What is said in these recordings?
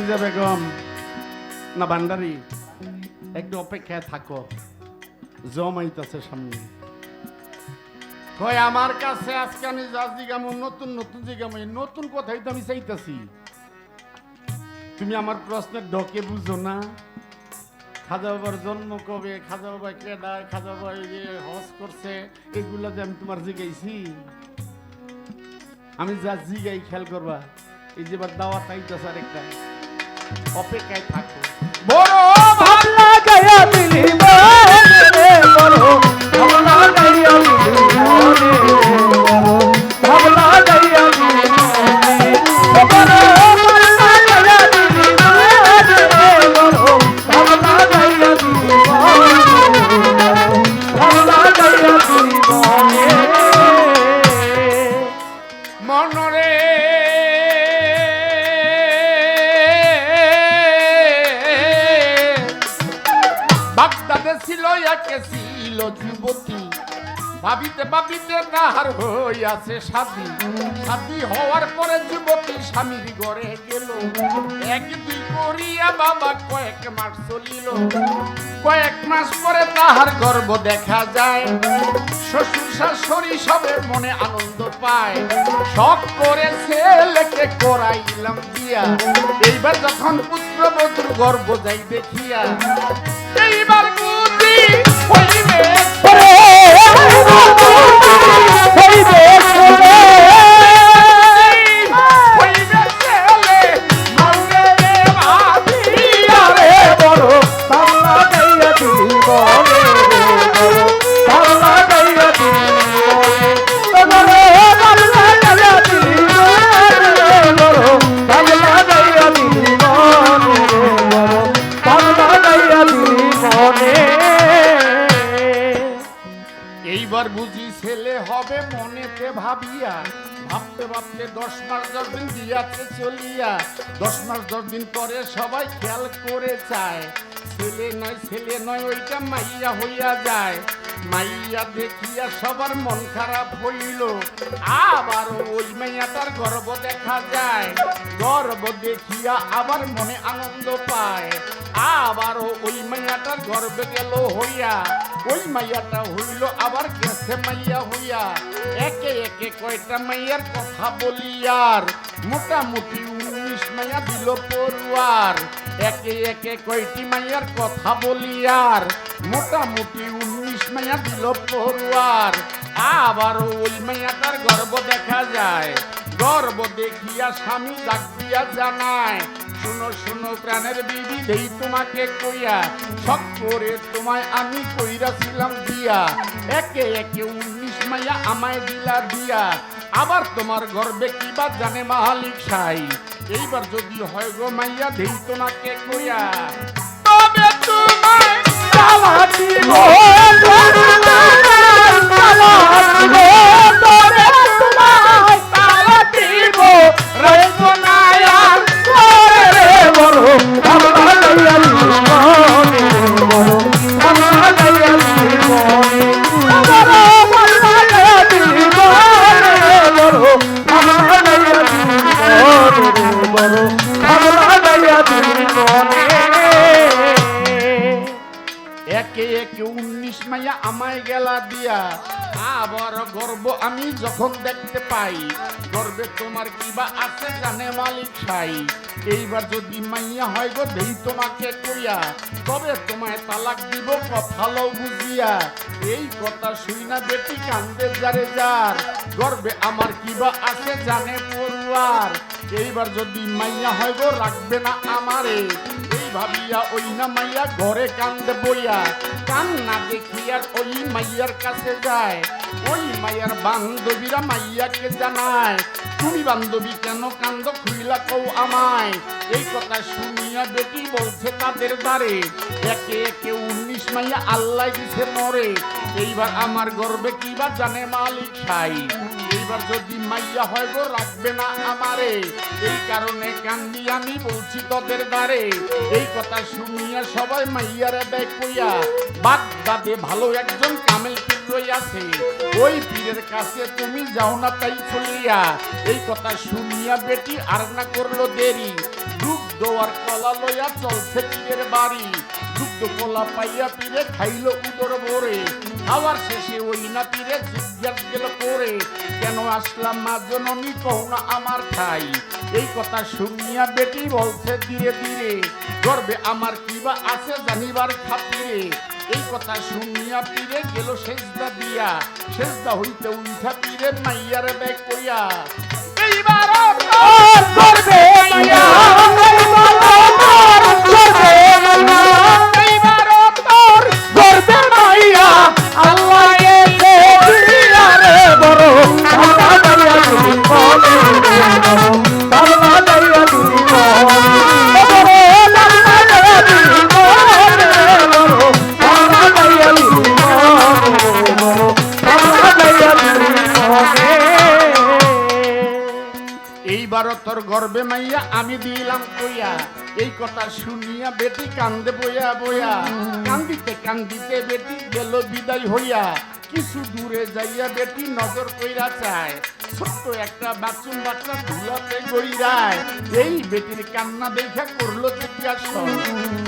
খাদিজা বেগম, না, ভান্ডারি, একটু অপেক্ষায় থাকো। জমাইতেছে সামনে। কয়, আমার কাছে আজকে আমি যা জিগাম, নতুন নতুন জিগাম নতুন কথাই তো আমি চাইতেছি। তুমি আমার প্রশ্নের ডকে বুঝো না। খাজা বাবার জন্ম কবে, খাজা বাবা কেডায়, খাজা বাবা এই যে হজ করছে, এগুলা যে আমি তোমার জিগাইছি। আমি যা জিগাই, খেয়াল করবা, এই যে এবার দাওয়াত আইতাছে আরেকটা। অপেক্ষায় থাকো। বড় ভাবলা গায়া দিলি বড় ভাবলা গায়া দিলি মনে ছিল একে ছিল যুবতী ভাবিতে ভাবিতে তাহার হইয়াছে সাথী। সাথী হওয়ার পরে যুবতী স্বামীর ঘরে গেল। এক দুই করিয়া বাবা কয়েক মাস চলিল। কয়েক মাস পরে তাহার গর্ব দেখা যায়। শ্বশুর শাশুড়ি সবে মনে আনন্দ পায়। শখ করে ছেলেকে করাইলাম দিয়া। এইবার যখন পুত্রবধূর গর্ব যাই দেখিয়া, এইবার Well, দিয়াতে চলিয়া দশ মাস, দশ দিন পরে সবাই খেয়াল করে চায়। ছেলে নয় ছেলে নয়, ওইটা মাইয়া হইয়া যায়। মাইয়া দেখিয়া সবার মন খারাপ হইল। আবার ওই মাইয়াটার গর্ব দেখা যায়। গর্ব দেখিয়া আবার মনে আনন্দ পায়। আবারও ওই মাইয়াটার গর্বে গেল হইয়া। ওই মাইয়াটা হইল আবার গেছে মাইয়া হইয়া। একে একে কয়টা মাইয়ার কথা বলি আর মোটামুটি উনিশ মাইয়া দিল পড়ুয়ার। একে একে কয়টি মাইয়ার কথা বলি আর মোটামুটি উনিশ মাইয়া দিল পড়ুয়ার। আবারও ওই মাইয়াটার গর্ব দেখা যায়। গর্ব দেখিয়া স্বামী ডাক দিয়া জানায় শুনো শুনো প্রাণের বিবি দেই তোমাকে কইয়া শখ করে তোমায় আমি কইরাছিলাম দিয়া। একে একে উনিশ মাইয়া আমায় দিলা দিয়া। আবার তোমার গর্বে কিবা জানে মালিক সাই? এইবার যদি হয় গো মাইয়া, দেই তোমাকে কইয়া। তবে তোমায় আমায় গেলা দিয়া। আবার গর্ব আমি যখন দেখতে পাই, গর্বে তোমার কিবা আছে জানে মালিক সাই। এইবার যদি মাইয়া হয় গো, দেই তোমাকে কইয়া, তবে তোমায় তালাক দিব কথা লও বুঝিয়া। এই কথা শুই না বেটি, কান্দে যারে যার। গর্বে আমার কিবা আছে জানে পড়ুয়ার। এইবার যদি মাইয়া হয় গো, রাখবে না আমারে। ভাবিয়া ওই না মাইয়া ঘরে কান্দে বইয়া। কান্না দেখিয়া ওই মাইয়ার কাছে যায়। ওই মাইয়ার বান্ধবীরা মাইয়াকে জানায়, তুমি বান্ধবী কেন কান্দ খুইলা কৌ আমায়? এই কথা শুনিয়া বেটি বলছে তাদের দ্বারে। একে একে উনিশ মাইয়া আল্লাহ দিছে মরে এইবার আমার গর্বে কিবা জানে মালিক সাই? এইবার যদি মাইয়া হয় গো, রাখবে না আমারে। এই কারণে কান্দি আমি বলছি তোদের দ্বারে। এই কথা শুনিয়া সবাই মাইয়ারে দেয় কইয়া বাগদাদে ভালো একজন কামেল রইয়াছে ওই পীরের কাছে তুমি যাও না তাই চলিয়া। এই কথা শুনিয়া বেটি আর না করল দেরি। দুগ্ধ আর কলা লইয়া চলছে পীরের বাড়ি। দুগ্ধ কলা পাইয়া পীরে খাইল উদর ভরে। খাওয়ার শেষে ওই না পীরে জিজ্ঞাস গেল করে কেন আসলাম মা জননী? কও না আমার ঠাই। এই কথা শুনিয়া বেটি বলছে, ধীরে ধীরে, গর্বে আমার কিবা আছে জানিবার খাতিরে? এই কথা শুনিয়া পীরে গেল সেজদা দিয়া। সেজদা হইতে উঠা পীরে মাইয়ার ব্যাগ কইয়া এইবার আর গর্বে মাইয়া, আমি দিলাম কইয়া। এই কথা শুনিয়া বেটি কান্দে বইয়া বইয়া। কান্দিতে কান্দিতে বেটি গেল বিদায় হইয়া। কিছু দূরে যাইয়া বেটি নজর কইরা চায়। ছোট্ট একটা বাচ্চুন বাচ্চা ধুলাতে গইরায়। এই বেটির কান্না দেখা করল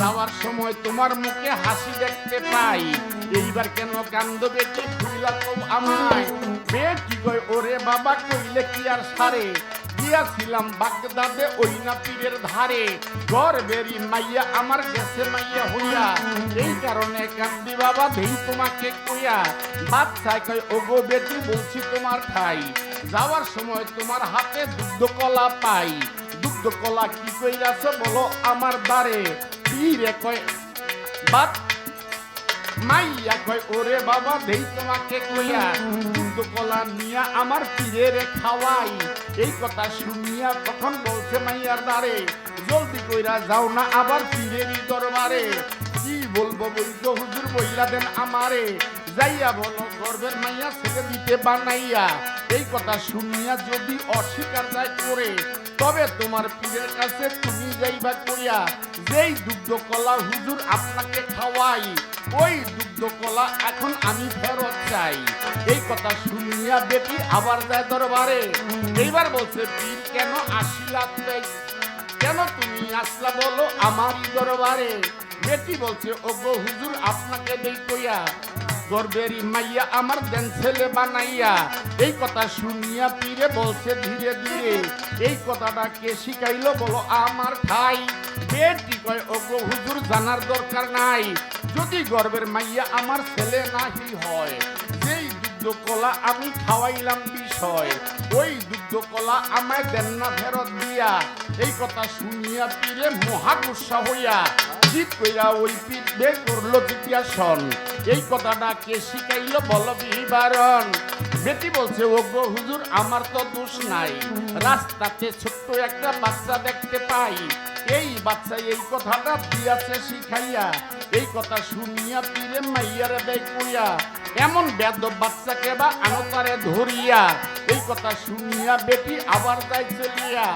যাওয়ার সময় তোমার মুখে হাসি দেখতে পাই। এইবার কেন কান্দ বেটি খুইলা তো আমায়। বেটি কই ওরে বাবা, কইলে কি আর সারে? গিয়াছিলাম বাগদাদে ওই না পীরের ধারে। ঘর বেরি মাইয়া আমার গেছে মাইয়া হইয়া, এই কারণে কান্দি বাবা দেই তোমাকে কইয়া বাচ্চা কয় ওগো বেটি বলছি তোমার ঠাই। যাওয়ার সময় তোমার হাতে দুগ্ধ কলা পাই। দুগ্ধ কলা কি কইরাছ বলো আমার দ্বারে। পীরে কয়, বাপ, মাইয়া কয়, ওরে বাবা দেই তোমাকে কইয়া দুধ কলা নিয়া আমার পীরের খাওয়াই। এই কথা শুনিয়া তখন বলছে মাইয়ার দ্বারে, জলদি কইরা যাও না আবার পীরেরই দরবারে। কি বলব বৈদ্য হুজুর, বইলা দেন আমারে। যাইয়া বলো, গর্বের মাইয়া ছেড়ে দিতে বানাইয়া। এই কথা শুনিয়া যদি অস্বীকার যায় করে তবে তোমার পীরের কাছে তুমি যাইবা কইয়া যেই দুগ্ধ কলা হুজুর আপনাকে খাওয়াই, ওই দুগ্ধ কলা এখন আমি ফেরত চাই। এই কথা শুনিয়া বেটি আবার যায় দরবারে। এইবার বলছে, পীর, কেন আসিলা? কেন তুমি আসলা বলো আমার দরবারে? বেটি বলছে, ওগো হুজুর আপনাকে দেই কইয়া গর্বেরি মাইয়া আমার দেন ছেলে বানাইয়া। এই কথা শুনিয়া পীরে বলছে ধীরে ধীরে, এই কথাটা কে শিখাইলো বলো আমার ঠাই বেটি কয়, ওগো হুজুর, জানার দরকার নাই। যদি গর্বের মাইয়া আমার ছেলে নাহি হয়, যেই দুগ্ধ কলা আমি খাওয়াইলাম বিষয়, ওই দুগ্ধ কলা আমায় দেন না ফেরত দিয়া। এই কথা শুনিয়া পীরে মহাগুসা হইয়া জিত কইরা ওই পীর বে করল জিজ্ঞাসন। এই কথাটা কে শিখাইলো বল বিবারণ। বেটি বলছে ও গো হুজুর, আমার তো দোষ নাই। রাস্তাতে ছোট্ট একটা বাচ্চা দেখতে পাই। এই বাচ্চা এই কথাটা দিয়াছে শিখাইয়া? এই কথা শুনিয়া পীরে মাইয়ারে দেয় কইয়া, এমন বেদ বাচ্চাকে বা আনতারে ধরিয়া, এই কথা শুনিয়া বেটি আবার যায় চলিয়া।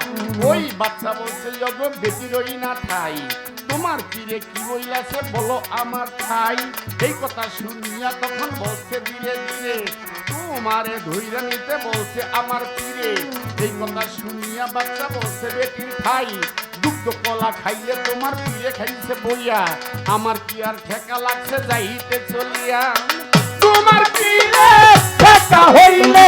ওই বাচ্চা বলছে যগ বেটির ওই না ঠাই। তোমার পীরে কি বইলাছে বলো আমার ঠাই। এই কথা শুনিয়া তখন বলছে ধীরে ধীরে তোমারে ধৈর্য নিতে বলছে আমার পীরে এই কথা শুনিয়া বাচ্চা বলছে বেটির ঠাই? দুগ্ধ কলা খাইলে তোমার পীরে খাইছে বইয়া। আমার কি আর ঠেকা লাগছে যাইতে চলিয়া? তোমার পীরে দেখা হইলে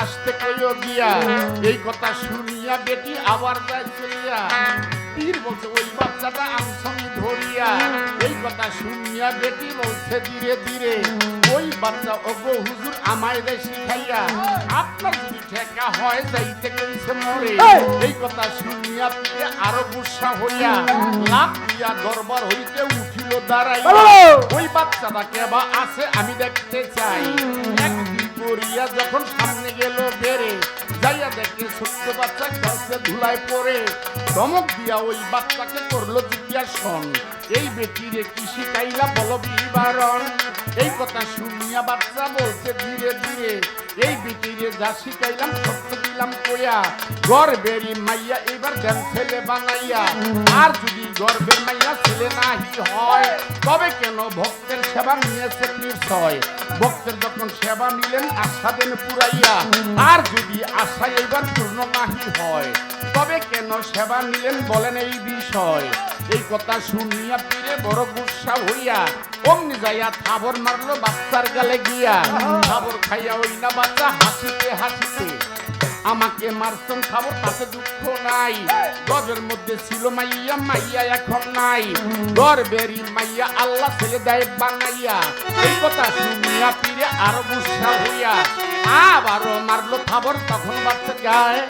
আসতে কইও গিয়া এই কথা শুনিয়া বেটি আবার যায় চলিয়া বলছে ওই বাচ্চাটা শুনিয়া বেটি বলছে ধীরে ধীরে ওই বাচ্চা ওগো হুজুর আমায় দেয় শিখাইয়া আপনার যদি ঠেকা হয় যাইতে কইছে মরে এই! কথা শুনিয়া পীরে আরও গুসা হইয়া লাভ দিয়া দরবার হইতে উঠিল দাঁড়াইয়া বলো! ওই বাচ্চাটা কেবা আছে আমি দেখতে চাই একদিন করিয়া যখন সামনে গেল বেড়ে যাইয়া দেখে ছোট্ট বাচ্চা খেলছে ধুলায় পড়ে। ধমক দিয়া ওই বাচ্চাকে করল জিজ্ঞাসন, এই বেটিরে কি শিখাইলা বল বিবারণ? এই কথা শুনিয়া বাচ্চা বলছে, ধীরে ধীরে, এই বেটিরে যা শিখাইলাম সত্য দিলাম কইয়া গর্বেরই মাইয়া এবার দেন ছেলে বানাইয়া। আর যদি গর্বের মাইয়া ছেলে নাহি হয়, তবে কেন ভক্তের সেবা নিয়েছে নিশ্চয়? ভক্তের যখন সেবা নিলেন, আশা দেন পুরাইয়া। আর যদি আশা এবার পূর্ণ নাহি হয়, তবে কেন সেবা নিলেন বলেন এই বিষয়। এই কথা শুনিয়া পীরে বড় গুসা হইয়া, অমনি যাইয়া থাবর মারলো বাচ্চার গালে গিয়া। থাবর খাইয়া ওই না বাচ্চা হাসিতে হাসিতে আমাকে মারছেন খাব, তাতে দুঃখ নাই। গর্বের মধ্যে ছিল মাইয়া মাইয়া এখন নাই। গর্বেরই মাইয়া, আল্লাহ ছেলে দেয় বানাইয়া। এই কথা শুনিয়া পীরে আরও গুসা হইয়া। আবারও মারলো খাবর তখন বাচ্চা গায়।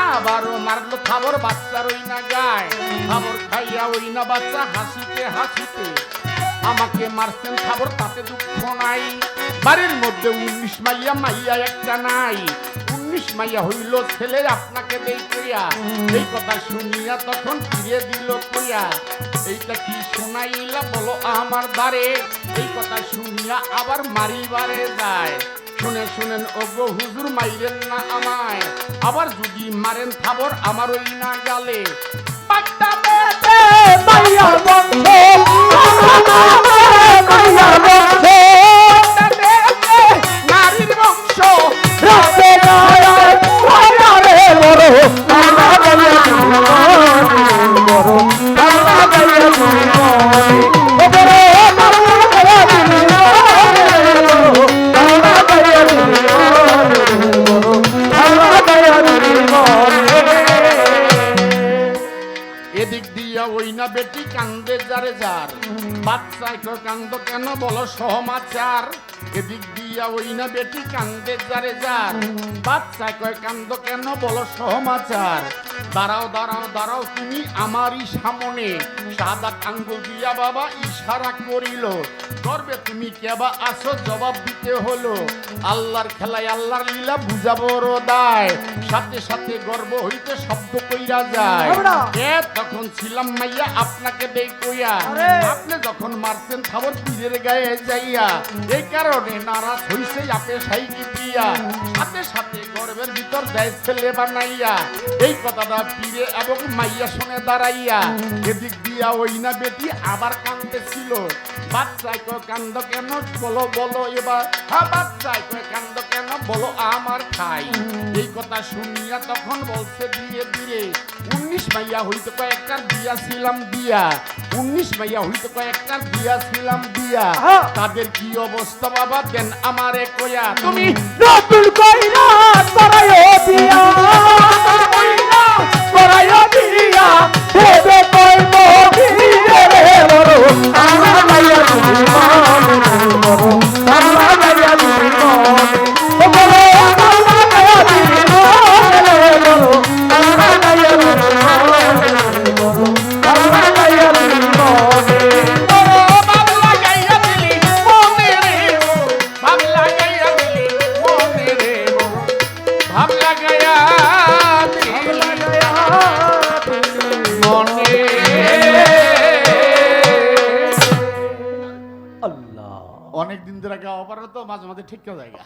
আবারও মারলো খাবর বাচ্চার ওই না গায়। খাবর খাইয়া ওই না বাচ্চা হাসিতে হাসিতে। আমাকে মারছেন খাবর তাতে দুঃখ নাই। বাড়ির মধ্যে উনিশ মাইয়া মাইয়া একটা নাই। উনিশ মাইয়া হইল ছেলে আপনাকে দেই কইয়া। এই কথা শুনিয়া তখন ফিরিয়ে দিল কইয়া, এইটা কি শোনাইলা বলো আমার দ্বারে এই কথা শুনিয়া আবার মারিবারে যায়। শুনে শুনেন, ওগো হুজুর মাইরেন না আমায়। আবার যদি মারেন খাবর আমার ওই না গালে। মাইয়ার বন্ধ। বাচ্চায় কান্দ কেন বলো সমাচার? এদিক দিয়া ওই না বেটি কান্দে যারে যার। বাচ্চায় কয় কান্দ কেন বলো সমাচার? দাঁড়াও দাঁড়াও দাঁড়াও তুমি আমারই সামনে। সাদা আঙ্গুল দিয়া বাবা ইশারা করিল গর্বে তুমি কেবা আসো জবাব দিতে হলো আল্লাহর খেলায় আল্লাহর লীলা বুঝাবো দায় সাথে সাথে গর্ব হইতে শব্দ কইরা যায় এ তখন ছিলাম মাইয়া আপনাকে দেই কইয়া আপনি যখন মারছেন খাবার পীরের গায়ে যাইয়া এই কারণে নারাজ হইছে আপে সাইকি দিয়া সাথে সাথে গর্বের ভিতর দেয় ছেলে বানাইয়া। এই কথাটা পীরে এবং মাইয়া শুনে দাঁড়াইয়া, এদিক দিয়া ওই না বেটি, আবার কান্দতেছিল বাচ্চায় কয়, কান্দ কেন? বলো বলো এবার। হ্যাঁ বাচ্চায় কয়, কান্দ কেন? বলো, আমার খাই। এই কথা শুনিয়া তখন বলছে ধীরে ধীরে, উনিশ মাইয়া হইতে কয়েকটা দিয়া ছিলাম দিয়া। উনিশ মাইয়া হইতে কয়েকটা দিয়া। ছিলাম দিয়া। তাদের কি অবস্থা বাবা? দেন আমারে কয়া। তুমি নতুন কইনা করায়ো দিয়া। কইনা করায়ো দিয়া দেবে কইব দিয়ে রে বড়। আল্লাহ গায়া তুমি মনে বড়। ঠিক জায়গা